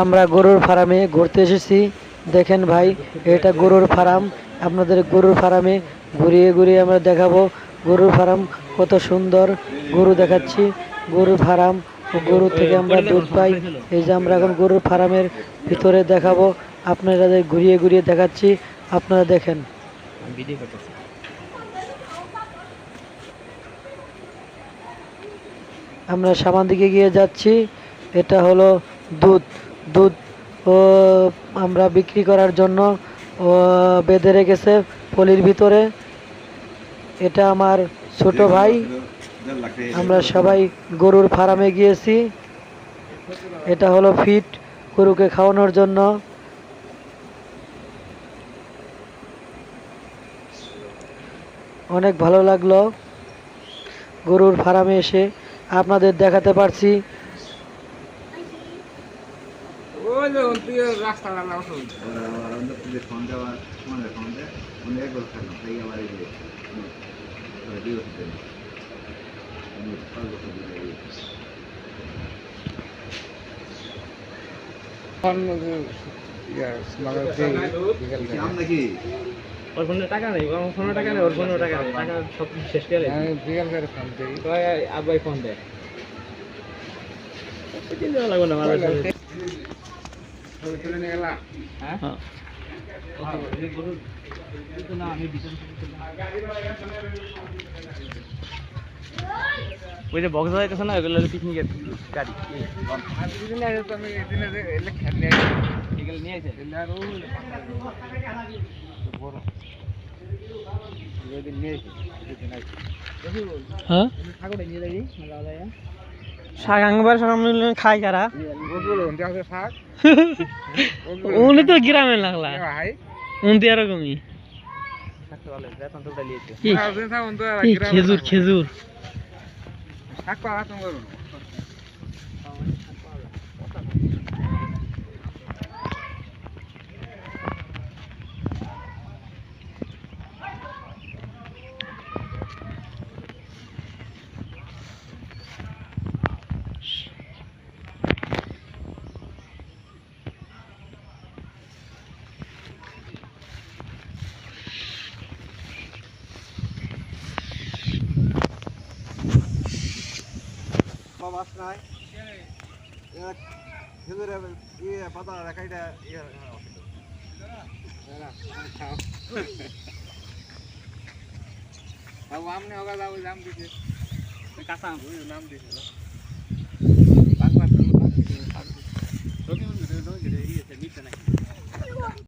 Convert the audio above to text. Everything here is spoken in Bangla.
আমরা গরুর ফার্মে ঘুরতে এসেছি। দেখেন ভাই, এটা গরুর ফার্ম। আপনাদের গরুর ফার্মে ঘুরিয়ে ঘুরিয়ে আমরা দেখাবো গরুর ফার্ম কত সুন্দর গরু দেখাচ্ছি। গরুর ফার্ম গরু থেকে আমরা দুধ পাই। এই যে আমরা এখন গরুর ফার্মের ভিতরে দেখাবো। আপনাদের ঘুরিয়ে ঘুরিয়ে দেখাচ্ছি। আপনারা দেখেন। আমরা সামান দিকে গিয়ে যাচ্ছি। এটা হলো দুধ। দুধ, ও, আমরা বিক্রি করার জন্য বেঁধে রেখেছে পলির ভিতরে। এটা আমার ছোট ভাই। আমরা সবাই গরুর ফার্মে গিয়েছি। এটা হলো ফিট গরুকে খাওয়ানোর জন্য। অনেক ভালো লাগল গরুর ফার্মে এসে। আপনাদের দেখাতে পারছি রাস্তাটা নাও শুন ফোন দেওয়া মানে ফোন দেয় অনেক গল্প খেলাম তাই এই ওর ফোনে টাকা নেই ওর ফোনে টাকা নেই ওর ফোনে টাকা নেই টাকা সব শেষ করে বিকাল করে ফোন দেই। আব্বাই ফোন দেয়। লাগবে না ওই যে বক্স যাইতেছে না ওগুলো পিকনিকের গাড়ি। নিয়ে আসে হ্যাঁ? ঠাকুরটা নিয়ে যাবি শাক আঙ্গবার সামনে খাই কারা? উনি তো গ্রামে লাগলা। উনি এরকমই খেজুর খেজুর। মাছ নাই। খেজুরের ইয়ে পাতা রাখা এটা ইয়ে আমনে হোগা যাও। নাম দিছে। কাঁচা নাম দিছে।